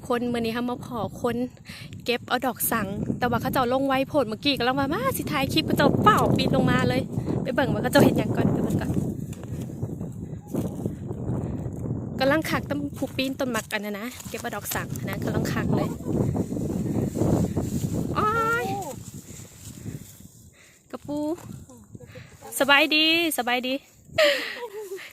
กคนเมื้อนี้เฮามาพอคนเก็บเอาดอกสัง แต่ว่าเขาเจ้าลงไว้โพดเมื่อกี้ก็ล้วมามาสิถ่ายคลิปเขาเจ้าเฝ้าปีนลงมาเลย ไปเบิ่งว่าเขาเจ้าเห็นหยังก่อนไปเบิ่งก่อนกำลังขักต้นผูปีนต้นหมักกันนะนะเก็บเอาดอกสังนะกำลังขักเลยอ้ยกระปู สบายดีสบายดี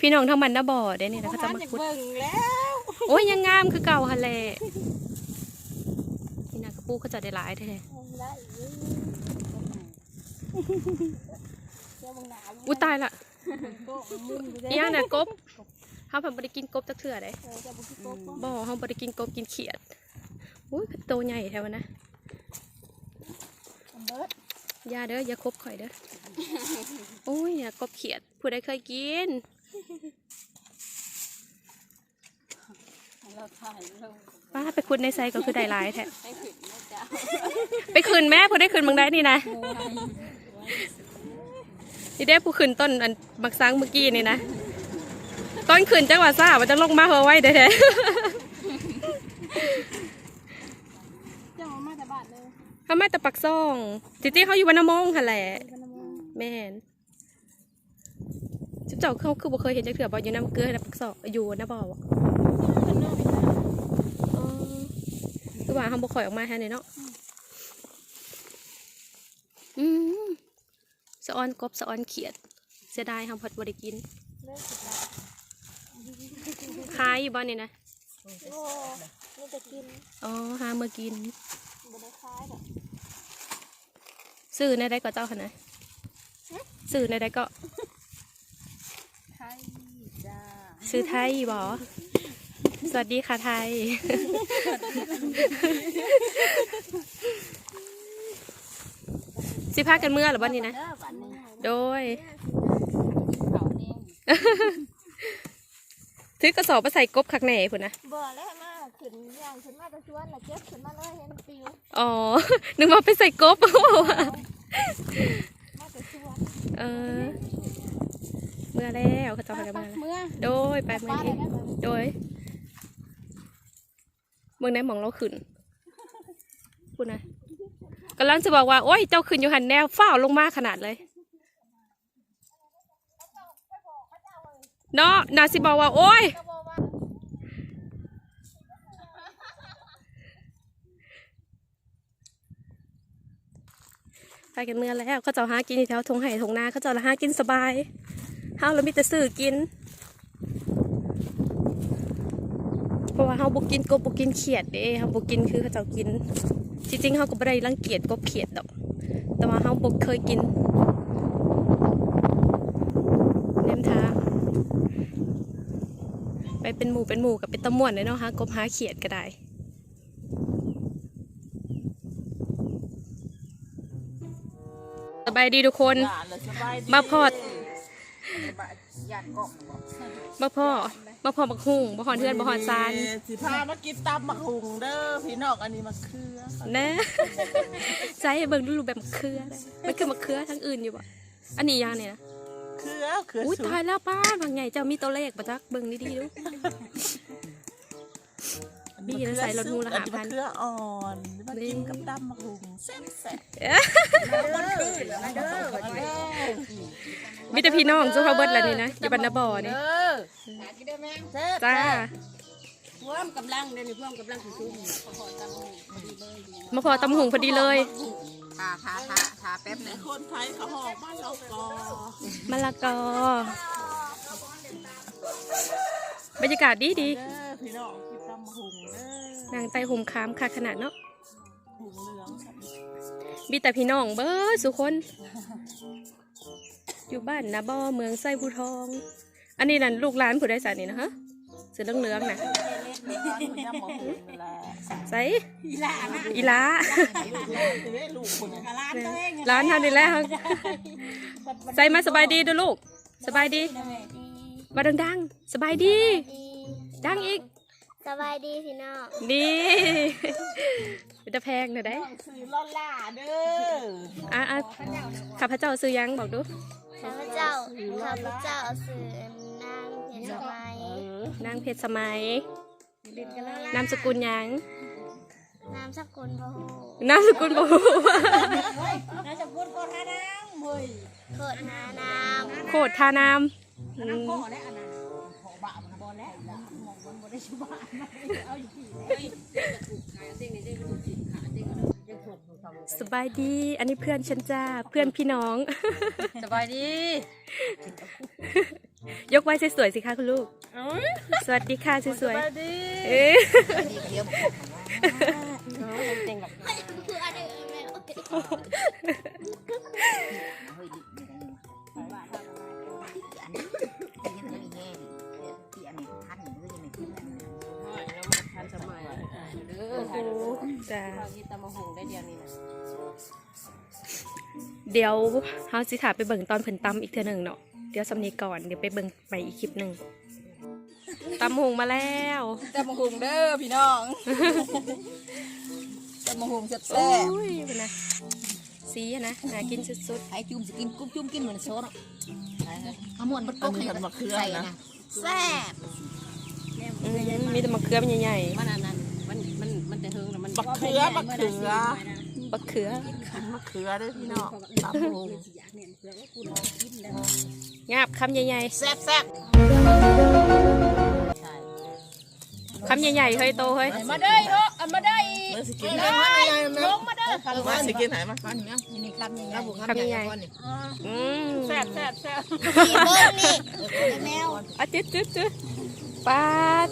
พี่น้องทั้งมันนะบ่อเด้นี่นะเขาจะมาขุดเบิ่งแล้ว โอ้ยยังงามคือเก่าฮันแหละนี่นะกระปูเขาจะได้หลายแท้ได้อยู่เจ้าบังหนาวๆอุ้ยตายละโต๊ะมันมุ่นอยู่อีหยังน่ะกบเฮาเพิ่นบ่ได้กินกบจักเทื่อเด้เออเจ้าบุกโต๊ะก็บ่เฮาบ่ได้กินกบกินเขียดอุ้ยคือโตใหญ่แท้วะนะเบิดอย่าเด้ออย่าคบข่อยเด้อโอ้ยอย่ากบเขียด ผู้ใดเคยกิน เราถ่ายเราป้าไปขุดในไซก็คือได้หลายแท้ให้ขึ้นนะจ๊ะไปคืนแม่ผู้ได้คืนบางได้นี่นะนี่ได้ผู้คืนต้นอันบักซังเมื่อกี้นี่นะต้นคืนจังหวัดซ่ามันจะลงมาเฮอไว้เด้อเจ้ามาแต่บ้านเลยเขามาแต่ปักซ่องจริงๆเขาอยู่วันนมงค่ะแหละพนมงแม่นจุ๊บเจ้าเขาคือบ่เคยเห็นจักเถื่อบ่อยู่น้ำเกลือนะปักซ่องอยู่นะบ่าวะ เพิ่นเลิกไปแล้ว อ๋อ คือว่าเขาบ่ค่อยออกมาแค่นี้เนาะอืมสะออนกบสะออนเขียด เสียดายเขาพัดบ่ได้กินเลิกสิบาทขายอยู่บ่นี่นะโอ้นี่จะกินอ๋อหาเมื่อกินบ่ได้คายดอกซื้อในใดก็เจ้าค่ะนะซื้อในใดก็ไทยจ้าซื้อไทยบ่ สวัสดีค่ะไทย สิพากันเมื่อหรือบ้านนี้นะเด้อบ้านนี้โดยเขานี่ถือกระสอบมาใส่กบคักแหน่พุ่นนะบ่แล้วมาขึ้นย่างขึ้นมาแตะชวนน่ะเก็บขึ้นมาเลยเห็นปิวอ๋อ นึกว่าไปใส่กบมาแตะชวนเออ เมื่อแล้วเขาเจะพากันไปเมื่อแล้วเมื่อ โดยไปเมื่อป้านี้ได้แล้วโดย เมืองไหนมองเราขึ้นพูดนะกำลังจะบอกว่า โอ้ย เจ้าขึ้นอยู่หันแนวฝ้าลงมาขนาดเลยเนาะนาสิบอกว่า โอ้ย ไปกันเมื่อแล้วเขาเจะหากินอยู่แถวทงไห่ทงนาเขาเจะหากินสบายเฮาเรามีแต่ซื้อกิน ราะว่าเฮาบุกินกบบุกินเขียดเด้เฮาบุกินคือเขาเจ้ากิน จริงๆเฮาก็บ่ได้รังเกียจกบเขียดดอก แต่ว่าเฮาบ่เคยกินเน้มทางไปเป็นหมู่เป็นหมู่กับเป็นตะม่วนเลยเนาะฮะกบหาเขียดก็ได้สบายดีทุกคนมาพอดอยากเกาะบอกมาพ่อ มาพ่อบักหุ่งมาหอนเทือนมาหอนซานสิพามากินตับมะหุงเด้อพี่น้องอันนี้มะเขือแนะใจให้เบิ่งดูรูปแบบมะเขือได้มันคือมะเขือทั้งอื่นอยู่บ่อันนี้ยางเนี่ยนะเขือเขืออุ้ยสุกตายแล้วป้าบางไงเจ้ามีตัวเลขปะจักเบิ่งดีๆดูอันนี้นี่นะใส่รถมูลอันหานี้พัมะนเขืออ่อน มากินกับตับมะหุงแซ่บแซ่บมีแต่พี่น้องเจ้าเขาเบิดแล้วนี่นะอยู่บรรณบ่อนี่เด้ออยากกินได้ไหมแซ่บจ้าเพิ่มกำลังเดี๋ยวนี้เพิ่มกำลังสูงๆพอจำพอดีเลยมาพอตำหุงพอดีเลยทาทาทาทาแป๊บหนึงคนไทยเขาหอกบ้านเรากอมะละกอบรรยากาศดีดีเด้อพี่น้องกินตับมะหุงเด้อนางไตห่มคามค่ะขนาดเนาะหุ งเหลืองมีแต่พี่น้องเบิดสุคน อยู่บ้านนะบ่อเมืองไส้ผู้ทอง อันนี้นั่นลูกหลานผู้ใดสานี่นะฮะเสือเหลืองๆน่ะบ้านคุณย่ามะหุงนั่นแหละใส่อีหล่านะอีหลาจะได้ลูกคุณร้านตัวเองร้านทานได้แล้วใส่มาสบายดีเดูลูก สบายดี มาดังๆ สบายดี ดังอีก สบายดีพี่น้องดีเป็นตะแพงหน่อยได้ซื้อล่อล่าเด้ออะอะข้าพเจ้าซื้อยังบอกดูข้าพเจ้าข้าพเจ้าสื่อนางเพียรสมัยเออนางเพชรสมัยดินกันแล้วนามสกุลหยังนามสกุลบ่ฮู้นามสกุลบ่ฮู้น่าจะพูดก่อนนะน้ำเฮ้ยโคตรหานามโคตรทานาม มันบ่ได้ชุบะเอาอยู่ที่เฮ้ยจะถูกขายเต้งในเต้งถูกจิตขาเต้งแล้วยังถูกถูกทำสบายดี อันนี้เพื่อนฉันจ้า เพื่อนพี่น้อง สบายดี ยกไว้สวยๆสิคะคุณลูก สวัสดีค่ะสวยไปดีๆเอ๊ะเต้งหลักคืออันนี้แม่ จ้าข้าวที่ตำมะฮงได้เดียวนี้นะเดี๋ยวเฮาสิถามไปเบิ่งตอนเพิ่นตำอีกเทื่อหนึ่งเนาะเดี๋ยวสำนีก่อนเดี๋ยวไปเบิ่งไปอีกคลิปหนึ่งตำหงมาแล้วตำมะฮุงเด้อพี่น้องตำมะฮุงแซ่โอ้บยเป็นไงสีอะนะน่ากินสุดไอ้จุ่มสกินกุ้มจุ่มกินเหมือนโซ่เนาะเอาม้วนบัดๆกอันกนี้ให้กันมะเขือนะแซ่บๆอืมมีแต่มะเขือมันใหญ่มันอันนั้นมันมันมัน จะเฮิงแล้วมันมะเขือมะเขือๆมะเขือมะเขือเด้อพี่น้องตำมะฮุงงาบคำใหญ่แซ่บแซ่บๆคำใหญ่ๆเฮ้ยโตเฮ้ยมาได้เหรอเอามาได้เมื่อสิกินได้ลงมาเด้อเออมาสิกินไหนมาฟันเนี่ยนี่คำยังไงคำใหญ่ๆอืมแซ่บแซ่บแซ่บนี่เบิ่งนี่แมวอะจึ๊ดจึ๊ดจึ๊ดปาด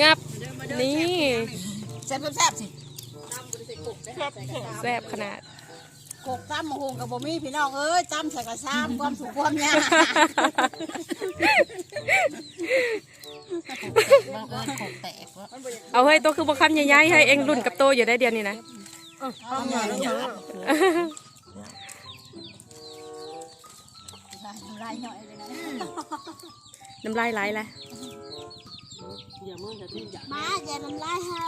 งับ นี่แซ่บแซ่บสิแซ่บขนาดกกตั้มมะฮงกับบ่มีพี่น้องเอ้ยตั้มใส่กระซ้ำความสุขความยากบังเอิญกกแตกวะเอาเฮ้ยโตคือบ่คำใหญ่ๆเฮ้ยเอ็งรุ่นกับโตอยู่ได้เดียวนี้นะเอาใหญ่แล้วเหรอลายย่อยเลยนะน้ำลายไหลแล้วอย่า มึงจะทิ้งอย่ามาอย่าทำลายให้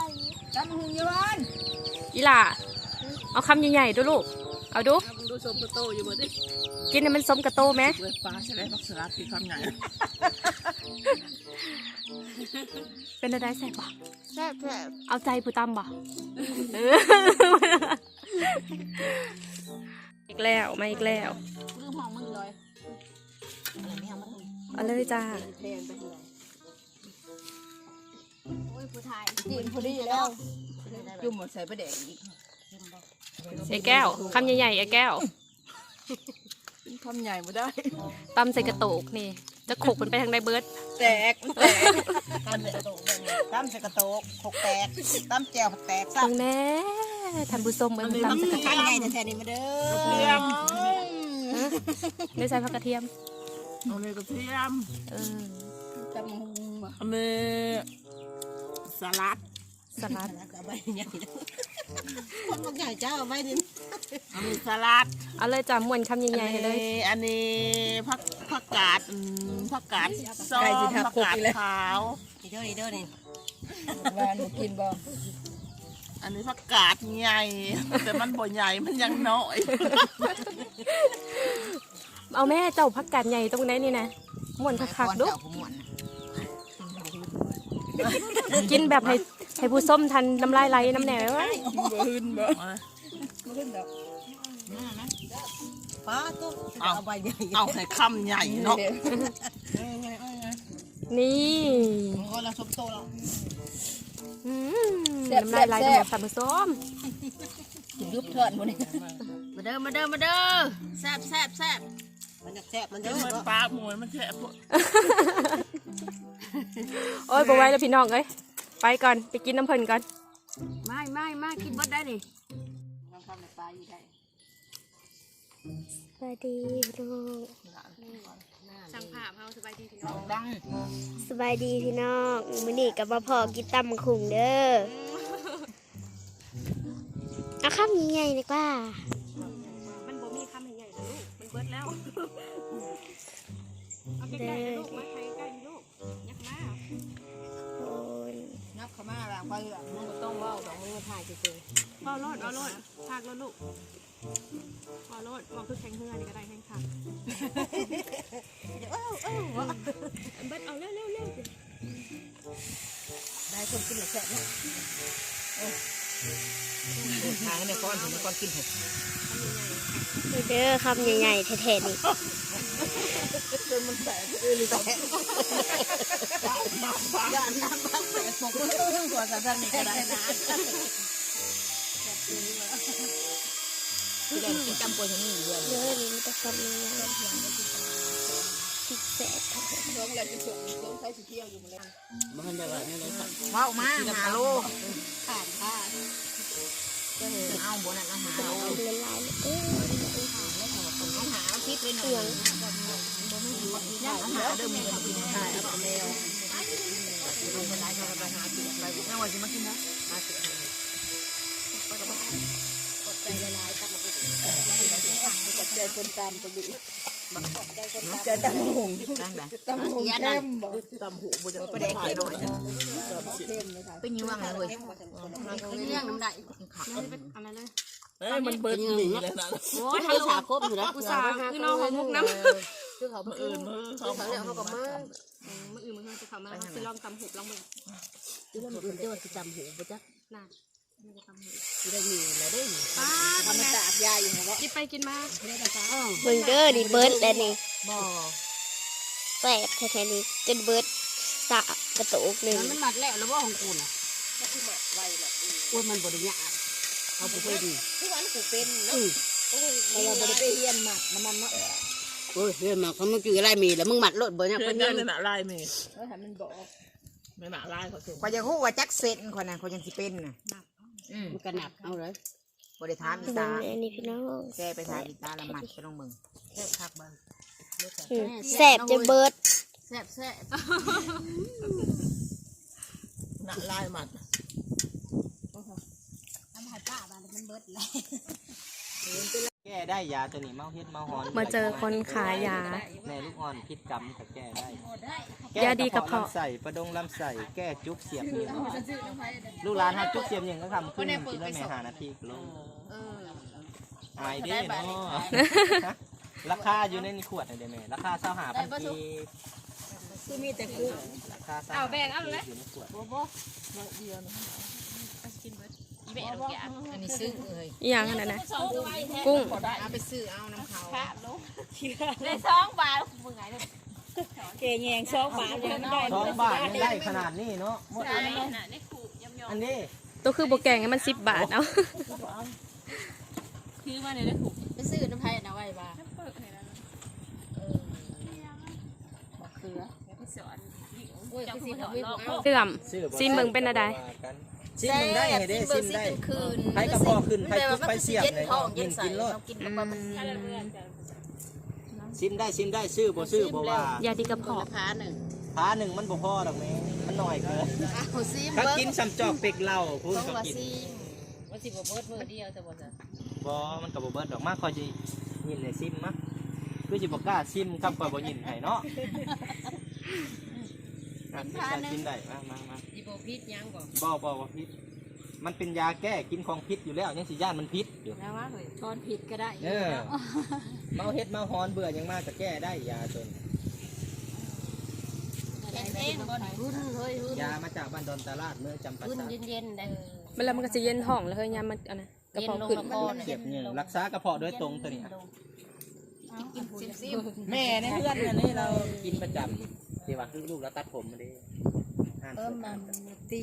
ตั้มมะฮงเยอะบ้านอีหล่าเอาคำใหญ่ๆดูลูก เอาดูมึงดูสมโตอยู่บ่ดิกินให้มันสมกับโตไหมเปิดปลาใช่ไหมมะเขือพี่คำใหญ่เป็นอะไรแซ่บปะแซ่บแซ่บเอาใจผู้ตำบ่เอออีกแล้วมาอีกแล้วมือหอมมือลอยอะไรเนี่ยมันเอาเลยจ้าแทนไปเลยโอ้ย ผู้ไทยจีนพอดีแล้ว จุ่มหมดใส่ปลาแดกอีกไอ้แก้วคำใหญ่ๆไอ้แก้วเป็นคำใหญ่มาได้ตำใส่กระโตกนี่ จะขกมันไปทางใดเบิร์ดแตกมันแตกตั้มใส่กระโตกตั้มใส่กระโตกหกแตกตั้มแจวหกแตกตรงแน่ท่านผู้ชมมันตำใส่กระโตข้างกไงแต่แทนนี่มาเด้อเทียมไม่ใส่ผักกระเทียมเอาเลยกระเทียมเออตั้มมะฮงบ่อันนี้ สลัดสลัดแล้วก็ใบใหญ่คนมันใหญ่เจ้าใบดินอันนี้สลัดเอาเลยจ้าม้วนคำอันใหญ่ๆให้เลยนี้อันนี้ผักผักกาดอืมผักกาดส้มผักกาดขาว ดีเด้อดีเด้อนี่วานกินบ่อันนี้ผักกาดใหญ่ แต่มันบ่ใหญ่มันยังน้อยเอาแม่เจ้าพักกาดใหญ่ตรงไหนนี่นะม้วนคักๆดูผมม่วน กินแบบให้ให้ผู้ส้มทันน้ำลายไหลน้ำแหนวไว้บ่ขึ้นบ่ป้าตุ๊กเอาใบใหญ่เอาให้คำใหญ่เนาะนี่เราสมโตแล้วน้ำลายไหลทั้งหมดท่านผู้ส้มยุบเถิดหมดนี่มาเด้อมาเด้อมาเด้อแซ่บแซ่บแซ่บมันจะแซ่บมันเดี๋เด้ยวอมันปลาหมวยมันแฉะพวก โอ้ยบ่ไหว้แล้วพี่น้องเอ้ยไปก่อนไปกินน้ำเพิ่นก่อนไม่ไม่ไม่กินบดได้นี่ลองทำในปลาอยู่ได้สวัสดีพี่น้องสั่งผ่าเฮาสบายดีพี่น้องดังสบายดีพี่น้องมื้อนี้กับมาพอกินตำคุงเด้อเอาข้าวใหญ่ๆดีกว่า มันบ่มีคำใหญ่ๆนะลูก มันเบิดแล้ว เอาใกล้ๆนะลูกมาใกล้ๆลูก เขามาแล้วไปอะมึงก็ต้องว่าวสองมึงมาถ่ายจริงเอาโลดเอาโลดพากโลดลูกเอาโลดมอคือแข็งเฮือนี่ก็ได้แข็งขาดเบิดเอาเร็วๆเร็วได้คนกินแซ่บเนาะทางในก้อนผมก้อนกินผมเด้อคำใหญ่ๆแท้ๆนี่จนมันแตกเออเลยแตก ย่านน้ำบ้างแซ่บปกมือหัวสะทันนี่ก็ได้นะที่แรกกินจำปวยอย่างนี้อยู่เลยเด้อนี่มันจะคำใหญ่ๆพริกแสบแท้น้องอยากจะส่งน้องใช้สีเที่ยวอยู่มาแล้วมันจะแบบนี้เลยค่ะว้าวมาหาลูกผ่านค่ะเอาบนนั้นอาหารๆกินละลายเลยเด้ออาหารพิษเลยหน่เสี ยองยอาหารเดิมมีกันกินได้แล้วแมวเอาไปไล่เขาไปหาสิไปนั่งวันสิมากินนะหาสิใจคนตามตัวดีจะตำหงนั่งได้ตำหงเข้มบ่ตำหูบุจะไปแดกหน่อยเข้มเลยค่ะไปยืมว่างเลยเรื่องน้ำได้อะไรเลยเอ้ยมันเบิร์ดหนีเลยนะโอ้ยให้สาครบอยู่แล้วอุตส่าห์คือน้องของมุกน้ำ คือเขามืเพื่อออื่นมือเขาเขาเรียกเขาก็มามืออื่นมืออื่นจะเข้ามาสิลองตำหุบลองมือคือแล้วมันอื่นเจ้าสิจำหูบ่จ๊ะน่ะมันจะตำหุบคือได้มีอะไรได้ป้าทำมาจากยายอยู่เหรอกินไปกินมาเบิ่งเด้อนี่เบิดแล้วนี่บ่อแสบแท้ๆนี่จนเบิดสะกระโตกหนึ่งมันหมักแล้วแล้วว่าของกูน่ะโอ้ยมันบริยาเขาไปดีทุกวันกูเป็นเนาะเราบริไปเฮียนหมักมันเนาะ โอ้ยเฮียนหมักเขาไม่กินอะไรมีแล้วมึงหมัดรถบ่เนี่ยเพื่เพื่ออนนยัยังงหนาลายเมย์เออมันบอกไม่หนาลายเขาส่งกว่าจะฮู้ว่าจักเซนคนนั้นคนยังสิเป็นน่ะมันกระหนักเอาเลยบ่ได้ถามอีเบิ่ตางอันนี้พี่น้องแกไปถามอีตาละหมัดไปลงมึงแค่พักบ้างอืมแสบจนเบิดแซ่บแซ่บหนาลายหมัดน้ำหายป้าบ้านมันเบิดเลย แก้ได้ยาตัวนี้เมาเฮ็ดเมาหอนมาเจอคนขายยา แม่ลูกอ่อนพิษกรรมก็แก้ได้ยาดีกระเพาะลำไส้ประดงลำไส้แก้จุกเสียบเหนียวลูกหลานหาจุกเสียบเหนียวก็ทำขึ้นกินได้แม่หานาทีก็ลงอายเด้เนาะราคาอยู่ในนี่ขวดน่ะเด้แม่ราคาเศร้าหาพันกีคือมีแต่กูราคาเอาแบ่งเอาเลยอยู่ใน ขวดอันนี้ซื้อเลยอหย่างนั้นนะกุ้งเอาไปซื้อเอาน้ำเขาเกยแยงซอกบาทยังได้สองบาทยังได้ขนาดนี้เนาะหมดอันนี้อันนี้ตัวคือโบแกงให้มันสิบบาทเอาไปซื้อน้ำไผ่นะไว้บ้าโอ้ยคือสิเขาไม่เอาเสื่อมซื้อบ่ซิมเบิ่งเป็นอะไรว่ากัน ซิมมึงได้ให้เด้ซิมได้คืนไผกระเพาะขึ้นไผทุกไผเสียบเลยท้องกิเย็นนใส่กินรสกินกับมันซิมได้ซิมได้ซื้อบ่ซื้อบ่ว่ายาดีกระเพาะราคาหนึ่งพาหนึ่งมันบ่พอดอกแม่มันหน่อยเกินเอาซิมถ้าเบิ้งกินซ้ำจอกเป็กเหล้าคุณต้องก็ว่ากินซิมว่าสิบ่เบิดมือเดียวจะบ่จะบ่มันก็บ่เบิดดอกมากคอยสิยินให้ซิมมะคือสิบ่กล้าซิมกับก็บ่ยินให้เนาะ อะกินได้กินได้มามามาสิบ่พิษยังบ่บ่บ่บ่พิษมันเป็นยาแก้กินของพิษอยู่แล้วยังสิย่านมันพิษอยู่แล้วว่าเฮ้ยตอนผิดก็ได้เออเมาเฮ็ดเมาฮอนเบื่อยังมากก็แก้ได้ยาตัวนี้เองบ่รุ่นเฮ้ยรุ่นยามาจากบ้านดอนตลาดเมืองจำปารุ่นสักเย็นๆได้เวลามันก็จะเย็นท้องแล้วเฮ้ยยามมันอันนะกระเพาะขึ้นเย็นลงกระเพาะเก็บเนี่ยรักษากระเพาะโดยตรงตัวนี้กินซิมซิมแม่ในเพื่อนเนี่ยนี่เรากินประจำที่ ว่าคือลูกเราตัดผมมาดิอ่านเพิ่มสดมันอ่านสดตี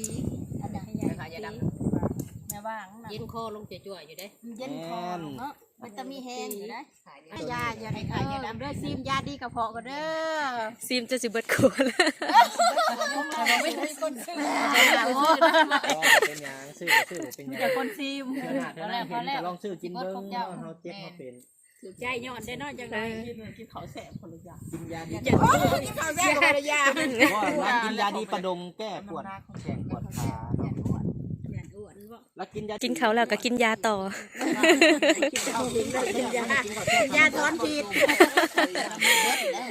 อันไหนไม่ขายยาดำแม่ว่างเย็นคอลงจ่วยๆอยู่ได้เย็นคอเนาะมันจะมีแห้งอยู่ได้ยาอย่าให้ขายยาดำเด้อซิมยาดีกระเพาะก็เด้อซิมจะสิเบิดขวดแล้วไม่มีคนซื้อก็เป็นหยางซื้อก็ซื้อบ่เป็นหยางแต่คนซิมขนาดเท่านั้นเห็นก็ลองซื้อกินเบิ้งเนาะเฮาเจ็บเฮาเป็น ถือใจย้อนได้นอกจากไหนกินเขาแสบคนละอย่างกินยาดีข้าวแซ่บกับยาว่าร้านกินยาดีประดงแก้ปวดแข้งปวดขาเนาะอ้วนบ่แล้วกินยากินเขาวแล้วก็กินยาต่อ ยาถอนพิษ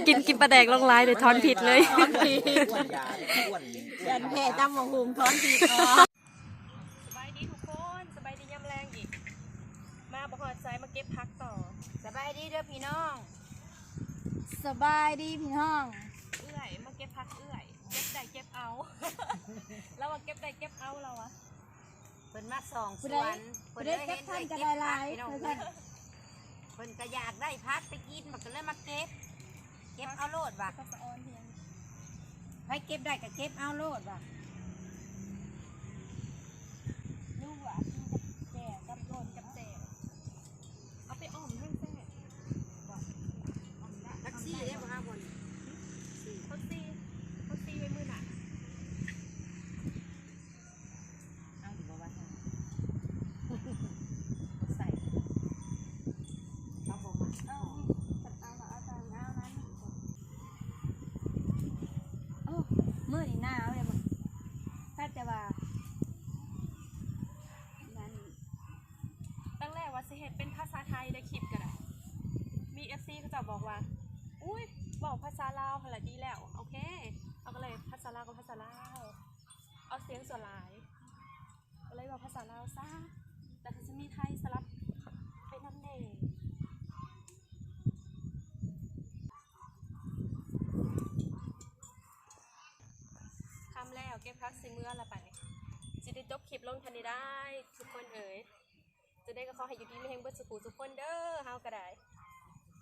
กินกินปลาแดกลงลายเดี๋ยวทอนผิดเลยอ้วนยาอ้วนยันแพ้ตำหมกหุงถอนพิษสบายดีทุกคน สบายดียำแรงอีก มาบ่หอดใจมาเก็บพักต่อส บายดีเด้อพี่น้องสบายดีพี่น้อง เอื้อยมาเก็บพักเอื้อยอเก็บได้เก็บเอา แล้วว่าเก็บได้เก็บเอาเราอะเพิ่นมาส่องสวนเพิ่นเลยเห็นเลยเก็บผักพี่น้องเพิ่นเพิ่นก็อยากได้พักไปกินมันก็เลยมาเก็บ เก็บเอาโลดว่ะก็สะออนเพียงให้เก็บได้ก็เก็บเอาโลดว่ะ ลูกอะแก่กับโดนกับแจ่เอาไปอ้อมให้แซ่ แท็กซี่เด้บ่ฮะคน เขาซีเขาซีไว้มือหน่ะ เอาอยู่บ่ว่าใส่เอาบ่มา มื้อนี้หนาวเลยมึงถ้าจะว่านั้น ตั้งแรกว่าสิเฮ็ดเป็นภาษาไทยได้คลิปก็ได้มีเอฟซีเขา จะบอกว่า อุ้ยบอกภาษาลาวหั่นละดีแล้ว โอเค เอาก็เลยภาษาลาวกับภาษาลาว เอาเสียงส่วนหลายก็เลยบอกภาษาลาวซะแต่ก็จะมีไทยสลับไปนั่นเองทำแล้วเก็บพักสิเมื่อละไปจะได้จบคลิปลงทันได้ ทุกคนเอ๋ยจะได้ก็ขอให้อยู่ดีไม่แห้งเบิดสุขุทุกคนเด้อเฮาก็ได้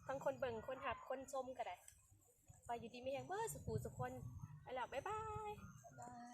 ทั้งคนเบิ่งคนหับคนชมก็ได้ไปอยู่ดีไม่แห้งเบ้อสุขูสุคนไปแล้วบ๊ายบาย